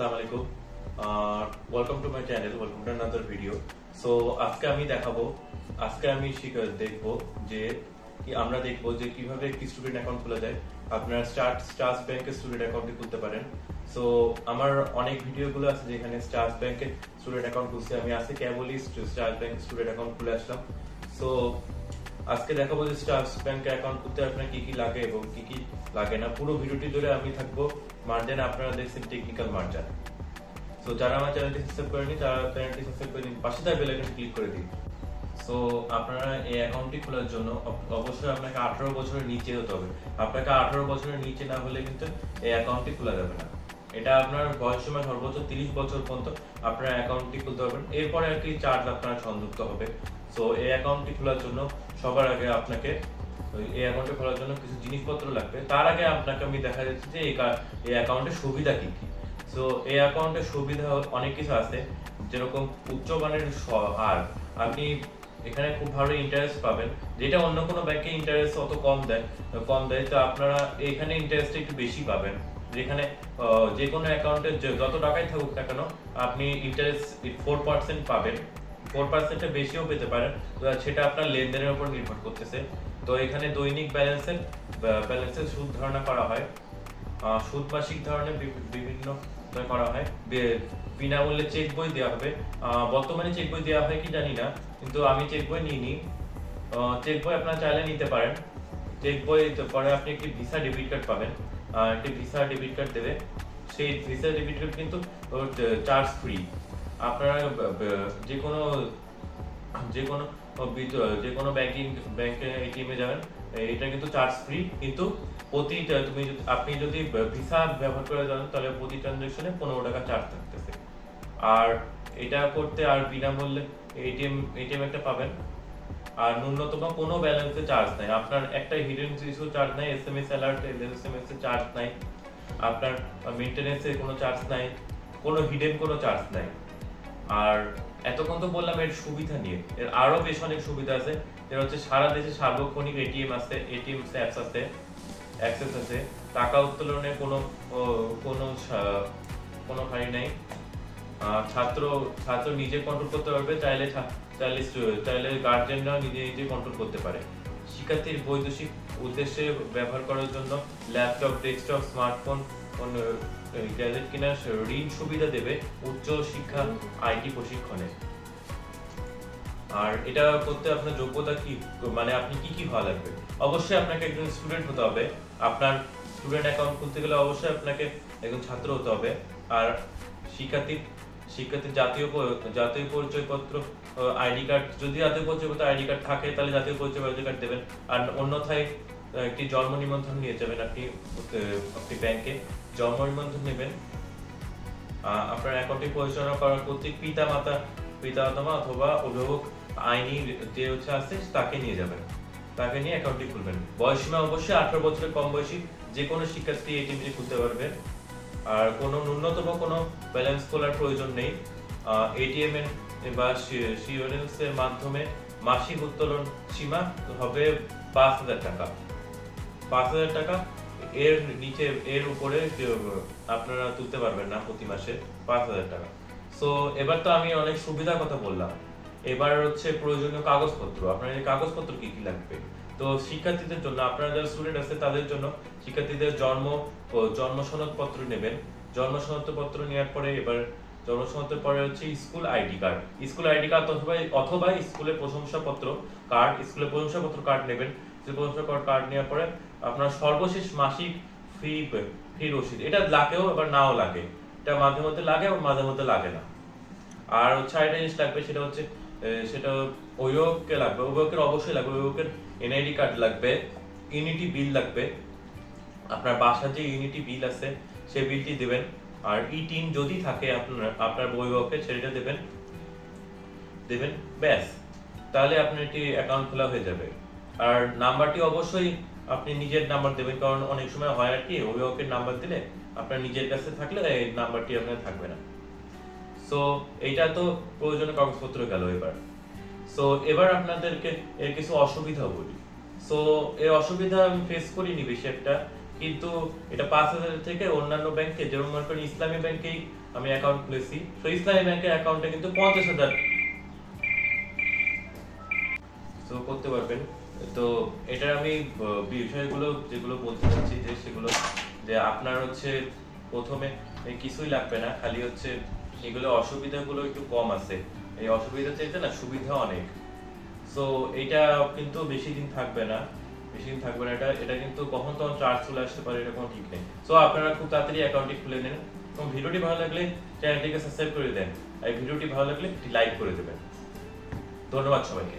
আসসালামু আলাইকুম। Video so আজকে আমি দেখাবো, আজকে আমি যে আমরা যে কীভাবে একটি স্টুডেন্ট অ্যাকাউন্ট খোলা যায়। আপনারা স্টার্ট স্টার্স ব্যাংকে স্টুডেন্ট অ্যাকাউন্টে খুলতে পারেন। আমার অনেক ভিডিওগুলো আছে যেখানে স্টার্স স্টুডেন্ট অ্যাকাউন্ট আমি আজকে কেবলই স্টার্স ব্যাংক স্টুডেন্ট অ্যাকাউন্ট খুলে আসলাম। সো আজকে দেখাবো যে স্টার্স ব্যাংকে অ্যাকাউন্ট করতে আপনার কি কি লাগে এবং কি কি লাগে না। পুরো ভিডিওটি ধরে আমি থাকব। মার্জান আপনারা দেখছেন টেকনিক্যাল মার্জান সো যারা আমার চ্যানেলটি সাবস্ক্রাইব করেনি তারা চ্যানেলটি সাবস্ক্রাইব করে দিন পাশে তার বেল আইকনে ক্লিক করে দিন। সো আপনারা এই অ্যাকাউন্টটি খোলার জন্য অবশ্যই আপনাকে আঠারো বছরের নিচে হতে হবে। আপনাকে আঠারো বছরের নিচে না হলে কিন্তু এই অ্যাকাউন্টটি খোলা যাবে না। এটা আপনার বয়স সময় সর্বোচ্চ তিরিশ বছর পর্যন্ত আপনার অ্যাকাউন্টটি খুলতে পারবেন। এরপরে আর কি চার্জ আপনার সংযুক্ত হবে। সো এই অ্যাকাউন্টটি খোলার জন্য সবার আগে আপনাকে এই অ্যাকাউন্টে খোলার জন্য কিছু জিনিসপত্র লাগবে। তার আগে আপনাকে আমি দেখা যাচ্ছে যে এই এই অ্যাকাউন্টের সুবিধা কি কি? সো এই অ্যাকাউন্টের সুবিধা অনেক কিছু আছে। যেরকম উচ্চমানের হার আপনি এখানে খুব ভালো ইন্টারেস্ট পাবেন। যেটা অন্য কোনো ব্যাংকে ইন্টারেস্ট অত কম দেয় কম দেয়, তো আপনারা এখানে ইন্টারেস্ট একটু বেশি পাবেন। যেখানে যে কোনো অ্যাকাউন্টে যত টাকাই থাকুক না কেন, আপনি ইন্টারেস্ট ফোর পার্সেন্ট পাবেন। ফোর পার্সেন্টের বেশিও পেতে পারেন। সেটা আপনার লেনদেনের উপর নির্ভর করতেছে। তো এখানে দৈনিক ব্যালেন্সের ব্যালেন্সের সুদ ধারণা করা হয়। সুদ মাসিক ধরনের বিভিন্ন করা হয়। বিনামূল্যে চেক বই দেওয়া হবে। বর্তমানে চেক বই দেওয়া হয় কি জানি না, কিন্তু আমি চেক বই নিইনি। চেক বই আপনারা চাইলে নিতে পারেন। চেক বই পরে আপনি একটি ভিসা ডেবিট কার্ড পাবেন। একটি ভিসা ডেবিট কার্ড দেবে। সেই ভিসা ডেবিট কার্ড কিন্তু চার্জ ফ্রি আপনারা যে কোনো যে কোনো যে কোনো ব্যাংকিং ব্যাংকে এটিএমে যাবেন এটা কিন্তু চার্জ ফ্রি কিন্তু প্রতি তুমি আপনি যদি ভিসা ব্যবহার করে যান তাহলে প্রতি ট্রানজাকশনে পনেরো টাকা চার্জ থাকতেছে। আর এটা করতে আর বিনামূল্যে এটিএম এটিএম একটা পাবেন। আর ন্যূনতম কোনো ব্যালেন্সে চার্জ নাই। আপনার একটা হিডেন ইস্যু চার্জ নাই এসএমএস অ্যালার্ট এসএমএস এর চার্জ নাই। আপনার মেইনটেনেন্সের কোনো চার্জ নাই, কোনো হিডেন কোনো চার্জ নাই। আর এতক্ষণ তো বললাম এর সুবিধা নিয়ে। এর আরও বেশ অনেক সুবিধা আছে। এর হচ্ছে সারা দেশে সার্বক্ষণিক এটিএম আছে এটিএম অ্যাপস আছে অ্যাক্সেস আছে। টাকা উত্তোলনের কোনো কোনো কোনো হারি নাই। ছাত্র ছাত্র নিজে কন্ট্রোল করতে পারবে, চাইলে চাইলে চাইলে গার্জেনরাও নিজে নিজে কন্ট্রোল করতে পারে। শিক্ষার্থীর বৈদেশিক উদ্দেশ্যে ব্যবহার করার জন্য ল্যাপটপ ডেস্কটপ স্মার্টফোন গ্যাজেট কেনার ঋণ সুবিধা দেবে উচ্চ শিক্ষা আইটি প্রশিক্ষণে। আর এটা করতে আপনার যোগ্যতা কি? মানে আপনি কি কি হওয়া লাগবে? অবশ্যই আপনাকে একজন স্টুডেন্ট হতে হবে। আপনার স্টুডেন্ট অ্যাকাউন্ট খুলতে গেলে অবশ্যই আপনাকে একজন ছাত্র হতে হবে। আর শিক্ষার্থী শিক্ষার্থীর জাতীয় জাতীয় পরিচয়পত্র আইডি কার্ড যদি জাতীয় পরিচয়পত্র আইডি কার্ড থাকে, তাহলে জাতীয় পরিচয় আইডি কার্ড দেবেন। আর অন্যথায় একটি জন্ম নিবন্ধন নিয়ে যাবেন আপনি আপনি ব্যাংকে জন্ম নিবন্ধন নেবেন। আপনার অ্যাকাউন্টটি পরিচালনা করার কর্তৃক পিতা মাতা পিতা মাতা অথবা অভিভাবক আইনি যে হচ্ছে আছে, তাকে নিয়ে যাবেন। তাকে নিয়ে অ্যাকাউন্টটি খুলবেন। বয়সীমা অবশ্যই আঠারো বছরের কম বয়সী যে কোনো শিক্ষার্থী এটিএমটি খুলতে পারবে। আর কোনো ন্যূনতম কোনো ব্যালেন্স খোলার প্রয়োজন নেই। এটিএম এর বা শিওরেন্স এর মাধ্যমে মাসিক উত্তোলন সীমা হবে পাঁচ হাজার টাকা। পাঁচ হাজার টাকা, এর নিচে, এর উপরে আপনারা তুলতে পারবেন না প্রতি মাসে পাঁচ হাজার টাকা। সো এবার তো আমি অনেক সুবিধার কথা বললাম। এবার হচ্ছে প্রয়োজনীয় কাগজপত্র। আপনার এই কাগজপত্র কি কি লাগবে? তো শিক্ষার্থীদের জন্য, আপনারা যারা স্টুডেন্ট আছে, তাদের জন্য শিক্ষার্থীদের জন্ম জন্ম সনদপত্র নেবেন। জন্ম সনদপত্র নেওয়ার পরে এবার, জন্ম সনদের পরে হচ্ছে school ID card school ID card অথবা অথবা স্কুলের প্রশংসাপত্র কার্ড স্কুলের প্রশংসাপত্র কার্ড নেবেন। সেই কার্ড নেওয়ার পরে আপনার সর্বশেষ মাসিক রসিদ। এটা লাগেও আবার নাও লাগে। এটা মাঝে মধ্যে লাগে আবার মাঝে মধ্যে লাগে না। আর হচ্ছে আরেকটা জিনিস লাগবে, সেটা হচ্ছে সেটা অভিভাবককে লাগবে। অভিভাবকের অবশ্যই লাগবে। অভিভাবকের এনআইডি কার্ড লাগবে ইউনিটি বিল লাগবে। আপনার বাসার যে ইউনিটি বিল আছে, সেই বিলটি দেবেন। আর ই টিন যদি থাকে আপনার আপনার অভিভাবকের সেটা দেবেন। দেবেন, ব্যাস। তাহলে আপনার একটি অ্যাকাউন্ট খোলা হয়ে যাবে। আর নাম্বারটি অবশ্যই আপনি নিজের নাম্বার দেবেন, কারণ অনেক সময় হয় আর কি, অভিভাবকের নাম্বার দিলে আপনার নিজের কাছে থাকলে এই নাম্বারটি আপনার থাকবে না। সো এইটা তো প্রয়োজনীয় কাগজপত্র গেল এবার। সো এবার আপনাদেরকে এর কিছু অসুবিধা বলি। সো এই অসুবিধা আমি ফেস করিনি বেশি একটা, কিন্তু এটা পাঁচ হাজার থেকে অন্যান্য ব্যাংকে, যেমন মনে করেন ইসলামী ব্যাংকেই আমি অ্যাকাউন্ট খুলেছি। তো ইসলামী ব্যাংকের অ্যাকাউন্টে কিন্তু পঞ্চাশ হাজার। তো করতে পারবেন। তো এটা আমি বিষয়গুলো যেগুলো বলতে চাচ্ছি যে সেগুলো, যে আপনার হচ্ছে প্রথমে কিছুই লাগবে না, খালি হচ্ছে এগুলো অসুবিধাগুলো একটু কম আছে। এই অসুবিধা চাইতে না সুবিধা অনেক। সো এটা কিন্তু বেশি দিন থাকবে না, বেশি দিন থাকবে না। এটা এটা কিন্তু কখন তখন চার্জ চলে আসতে পারে, এটা কোনো ঠিক নেই। সো আপনারা খুব তাড়াতাড়ি অ্যাকাউন্টটি খুলে নেন এবং ভিডিওটি ভালো লাগলে চ্যানেলটিকে সাবস্ক্রাইব করে দেন। আর ভিডিওটি ভালো লাগলে একটি লাইক করে দেবেন। ধন্যবাদ সবাইকে।